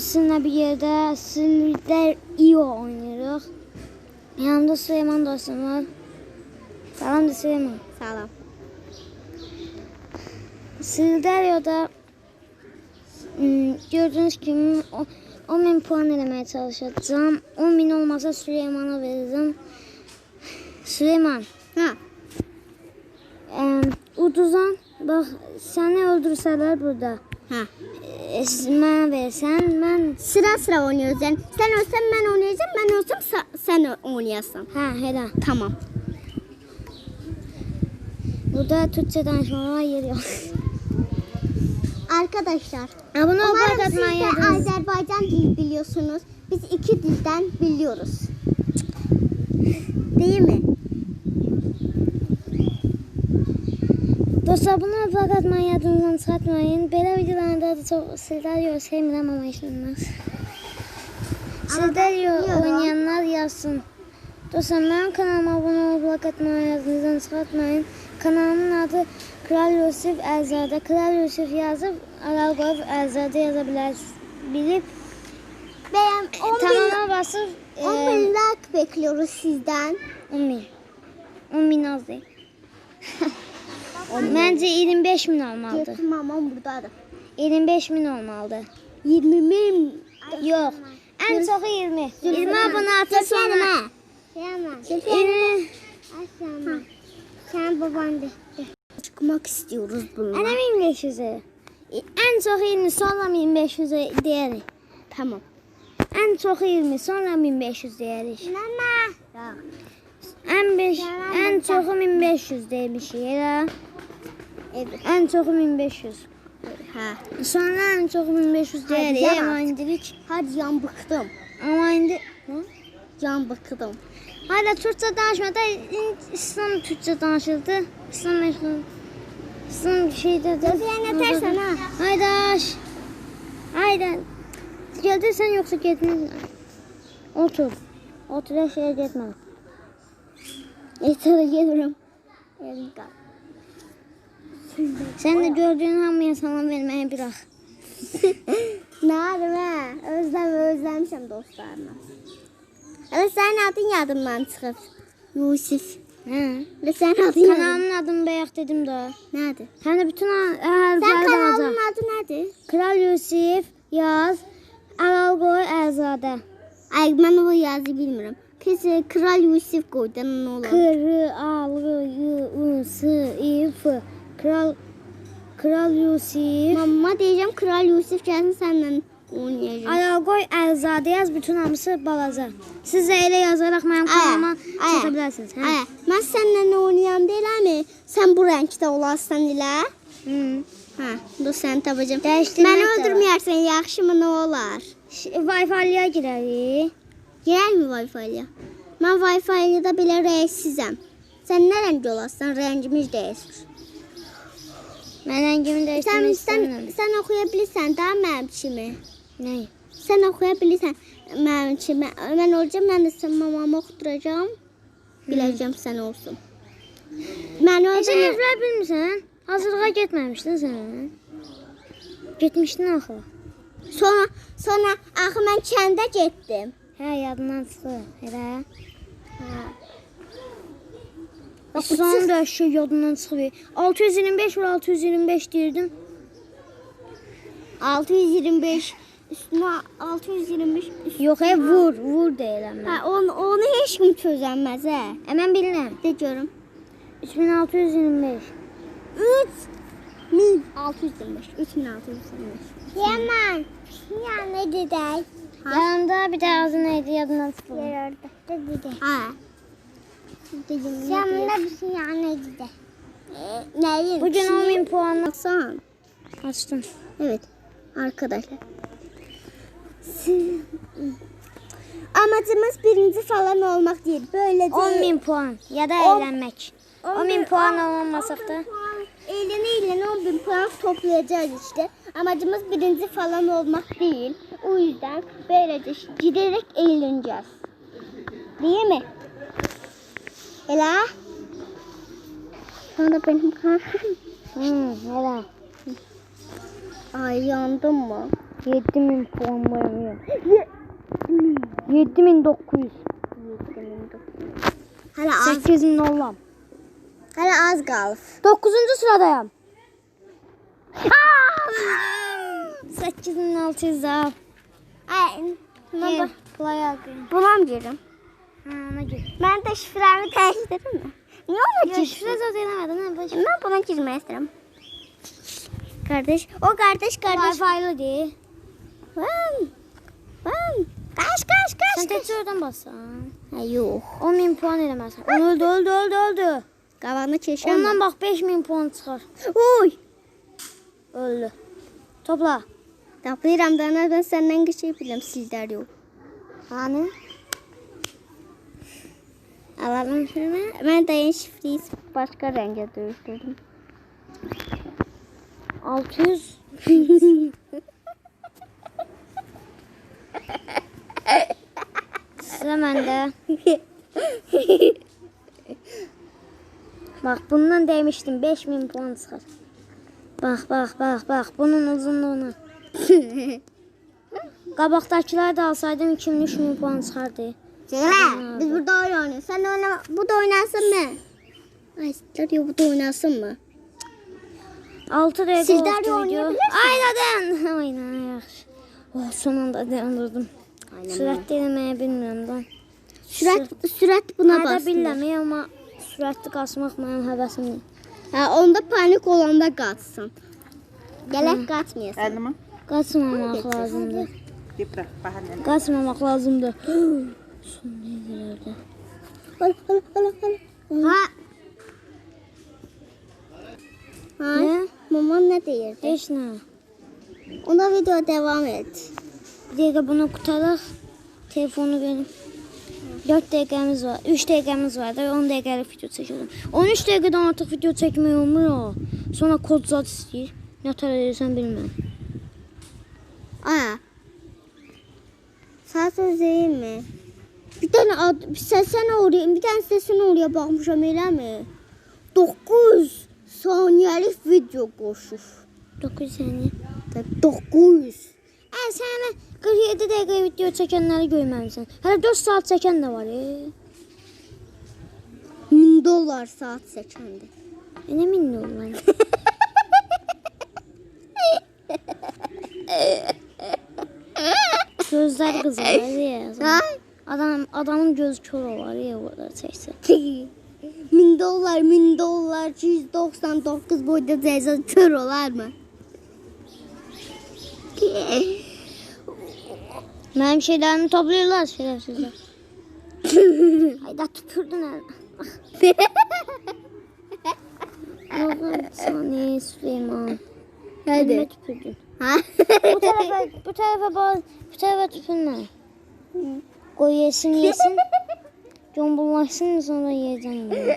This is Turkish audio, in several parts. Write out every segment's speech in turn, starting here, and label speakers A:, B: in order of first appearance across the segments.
A: Sizinle bir yerde Silver İO oynuyoruz. Yanımda Süleyman dostum var. Salam da Süleyman.
B: Salam.
A: Silderio'da ım, gördüğünüz o- 10 bin puan elemeye çalışacağım. 10 bin olmasa Süleyman'a vereceğim. Süleyman,
B: Ha.
A: em, uduzan bak seni öldürseler burada.
B: Ha.
A: E, Mənə versən, mən
B: Sıra sıra oynuyoruz yani. Sen ölsen ben oynayacağım, ben sa- sen oynayasın.
A: hə, elə.
B: Tamam.
A: Burada Türkçe danışmağa yer yok.
B: Arkadaşlar,
A: Abone ol, like
B: siz de. Azerbaycan dili biliyorsunuz. Biz iki dilden biliyoruz. Değil mi?
A: Dostlar bunu like atmayı yadınızdan çıxartmayın. Belə videolarda da çox Sildario sevmirəm amma işləmez. Sildario
B: biliyorum.
A: oynayanlar yazsın. Dostlar mənim kanalıma abone olub like atmayı yadınızdan çıxartmayın. Kanalımın adı Kral Yusuf Ərzade. Kral Yusuf yazıb, aral qoyub Ərzade yaza bilərsiniz. Bilib
B: Beğen 10 bin,
A: tamama basıb
B: 10
A: e,
B: bin like bekliyoruz sizden.
A: 10 min. 10 min az deyil. Məncə 25 min olmalıdır.
B: Yetim mamam buradadır.
A: 25 min olmalıdır.
B: 20 bin.
A: Yox. Ən çoxu 20. 20 abunə atsa sonra. 20.
B: Aslan. Sen baban de. Çıkmak istiyoruz bununla.
A: Ənə 1500-ü. Ən çoxu 20, sonra 1500-ü deyərik.
B: Tamam.
A: Ən çoxu 20, sonra 1500 deyərik.
B: Nana. Ya.
A: Ən 5, ən çoxu 1500 demişik elə.
B: Evet.
A: Ən çoxu 1500.
B: Ha.
A: Sonra ən çoxu 1500 deyərik. Amma indilik.
B: Hadi yan bıktım.
A: Amma indi
B: Can bıktım.
A: Hala Türkçe danışmada İslam Türkçe danışıldı. İslam məşğul. İslam şeydə də.
B: Gözlərini tərsən ha.
A: Haydaş. Hayda. Geldirsən yoxsa getmirsən? Otur. Otur heç yerə getmə.
B: Yeter gelirim. Yerim kal.
A: Sən də gördüyün hamıya salam verməyi bırax.
B: Ne yapayım ha? Özlem özlemişim dostlarıma. Hele senin adın yadımdan çıkıp. Yusuf.
A: Hə.
B: Hele senin adın.
A: Kanalımın adını bayaq dedim də.
B: Nerede?
A: Həm də bütün
B: Sen
A: hərfləri
B: kanalın
A: alacaq.
B: adı nedir?
A: Kral Yusif yaz. Alalqoy Əzadə.
B: Ay ben o yazı bilmiyorum. Kesin Kral Yusuf koydan ne olur?
A: Kral Yusif. Kral Kral Yusif.
B: Mama diyeceğim Kral Yusuf gelsin senden oynayacağım.
A: Alalqoy Əzadə yaz. Bütün hamısı balaca. Siz də elə yazaraq mənim kanalıma çata bilərsiniz. Hə?
B: Ay, ben seninle oynayam değil mi? Sen bu renkte olasın ile.
A: Hı.
B: Ha, dur sen tapacağım.
A: Dəyişdirmək
B: Beni
A: də var.
B: öldürmeyersen yaxşı mı ne olar?
A: Wi-Fi-yə girərik.
B: Girer mi Wi-Fi ile? Ben Wi-Fi ile de bile reissizim. Sen ne değişir.
A: Mən rəngimi
B: Sen,
A: dəyişdirmək
B: sen, sen okuyabilirsen daha benim içimi.
A: Nə?
B: Sen okuyabilirsen benim içimi. Ben olacağım ben de sen mamamı okutturacağım. Bileceğim sen olsun. Ben
A: Sən
B: öldürmeyeyim.
A: evlər bilmirsən? Hazırlığa getməmişdin sən. Getmişdin axı.
B: Sonra sonra axı mən kəndə getdim.
A: Hə, yadından çıxdı. Elə.
B: Ha.
A: Bax, son da şey yadından çıxıb. 625 var 625 deyirdim.
B: 625 üstüne 625 üstüne.
A: Yox, e, vur, vur deyirəm mən.
B: Ha, onu, onu heç kim çözəməz hə.
A: E, mən bilirəm.
B: De görüm.
A: 3625.
B: 3625. 3625. Yaman. Ya ne dedək?
A: Yanında bir də adı nə idi yadından çıxdı.
B: Yer orada. De dedək. Ha. Yanında bir şey ya ne dedək? Neyin?
A: Bu gün 10000 puanla
B: Baksana.
A: açdım.
B: Evet arkadaşlar. Amacımız birinci falan olmak değil. Böyle değil.
A: 10000 puan ya da
B: On-
A: eğlenmek. 10000 puan olmasak da
B: Eğlene eğlene 10 bin puan toplayacağız işte. Amacımız birinci falan olmak değil. O yüzden böylece giderek eğleneceğiz. Değil mi? Ela? Sonra benim kan.
A: Hı, elə.
B: Ay yandım mı?
A: 7000 puan koyamıyorum. 7900.
B: Hala az,
A: 8000 nollam.
B: hala az qalıb.
A: 9. sıradayım. 8600 daha.
B: Ay, buna. Buna mı girim?
A: Ha, ona gir.
B: Mən də şifrəmi dəyişdirim mi? Niyə ona girsin?
A: şifre zaten ha. Baş...
B: Mən buna girmək istəyirəm. Kardeş, o kardeş, kardeş.
A: Wi-Fi'lı değil.
B: Bam, bam. Kaç, kaç, kaç.
A: Sen
B: kaç.
A: oradan bassan.
B: Ha, yox.
A: 10.000 puan eləməsən. O öldü, öldü, öldü, öldü.
B: Qavanı keçən.
A: Ondan bak 5000 puan çıxar.
B: Uy.
A: Öldü. Topla.
B: Tapıram da ana ben senden geçebilirim sizler yok.
A: Hani?
B: Alalım şunu. Ben dayın şifreyi başka renge dönüştürdüm.
A: 600. Sıra bende. Bak bundan demiştim 5000 puan çıxar. Bak bak bak bak bunun uzunluğuna. Qabaqdakıları da alsaydım 2000 3000 puan çıxardı.
B: Söyle. Biz burada oyun oynuyoruz. Sen de oynama. Bu da oynasın mı? Ay sizler yok bu da oynasın mı?
A: 6 dəqiqə
B: Sizlər
A: oldu
B: də
A: video.
B: oynayabilirsiniz.
A: Aynadan. Aynen yaxşı. Oh son anda dayandırdım. Sürətli eləməyi bilmirəm da.
B: Sürat, sürat buna
A: Ayda
B: bastı.
A: bilirəm amma sürətli qaçmaq mənim həvəsimdir.
B: Ha, onda panik olanda kaçsın. Gelek kaçmayasın.
C: Elma.
A: Qaçmamaq lazımdır. Qaçmamaq lazımdır. Son nələrdə?
B: Hala hala hala hala. Ha. Ha.
A: Nə?
B: Maman ne deyirdi?
A: Heç nə.
B: Ona video devam et.
A: Bir dəqiqə bunu qutaraq. Telefonu verin. 4 dəqiqəmiz var. 3 dəqiqəmiz var da 10 dəqiqəlik video çəkirəm. 13 dəqiqədən artıq video çəkmək olmur o. Sonra kod zad istəyir. Nə tər edirsən bilmirəm.
B: Aa. Sağ söz değil mi? Bir tane ad, sen oraya, bir tane sesini oraya bakmışam elə mi? 9 saniyelik video koşur.
A: 9 saniyə.
B: 9.
A: Ə, sən hələ 47 dəqiqə video çəkənləri görməmisən. Hələ 4 saat çəkən də var. E.
B: 1000 dolar saat seçendi.
A: E, nə min dollar? Gözlər qızarır ya. Adam adamın gözü kör olar ya orada çəksə.
B: 1000 dolar, 1000 dolar, 199 boyda ceza kör olar mı?
A: Mənim şeylərimi toplayırlar şerefsizlər. Hayda tüpürdün əl. Yox, sani Süleyman.
B: Hadi.
A: tüpürdün.
B: Ha?
A: Bu tərəfə, bu bax, bu tərəfə tüpürmə. Qoy yesin, yesin. Combullaşsın sonra yeyəcəm. bunu.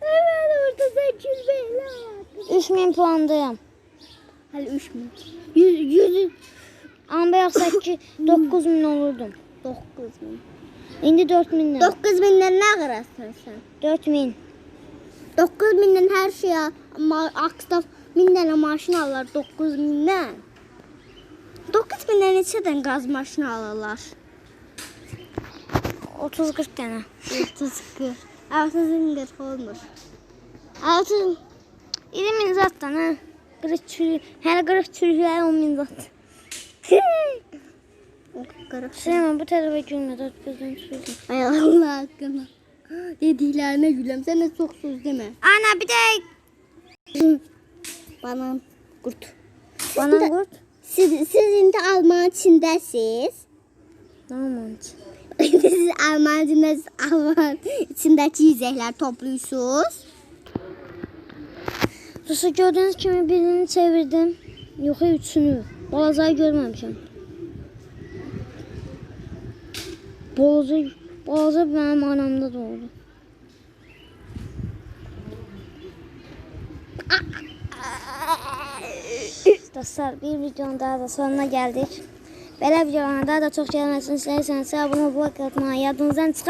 B: Hemen orada 800 beyler.
A: 3000 puandayım.
B: Hadi 3 mü? 100, 100,
A: Amma yaxşı ki 9000 olurdum.
B: 9 bin.
A: İndi 4000'den.
B: 9 binden ne kırasın sen?
A: 4000.
B: 9 binden her şeye ma aksda bin tane maşın alırlar 9 binden. 9 binden neçədən qaz maşını alırlar?
A: 30-40 dənə.
B: 30 40. 60 40 olmur. 6
A: 20 min zatdan ha. Qırıq çürük. Hələ qırıq çürüklər 10 min zat.
B: 40.
A: Süleyman bu tərəfə gülmə. Dört gözdən çürüklər.
B: Ay Allah haqqına. Dediklərinə güləm. Sən də çox söz demə.
A: Ana bir də
B: Banan qurt.
A: banan qurt.
B: Siz, siz indi Alman içindəsiz.
A: Tamam.
B: siz Alman içindəsiz. Alman içindəki yiyəcəklər toplayırsınız.
A: Dostlar gördüyünüz kimi birini çevirdim. Yox, üçünü. Balazayı görməmişəm. Balaca, balaca mənim anamda doğdu. Dostlar bir videonun daha da sonuna geldik. Belə videoların daha da çox gəlməsini istəyirsənsə abunə olub like atmağı yadınızdan çıxar.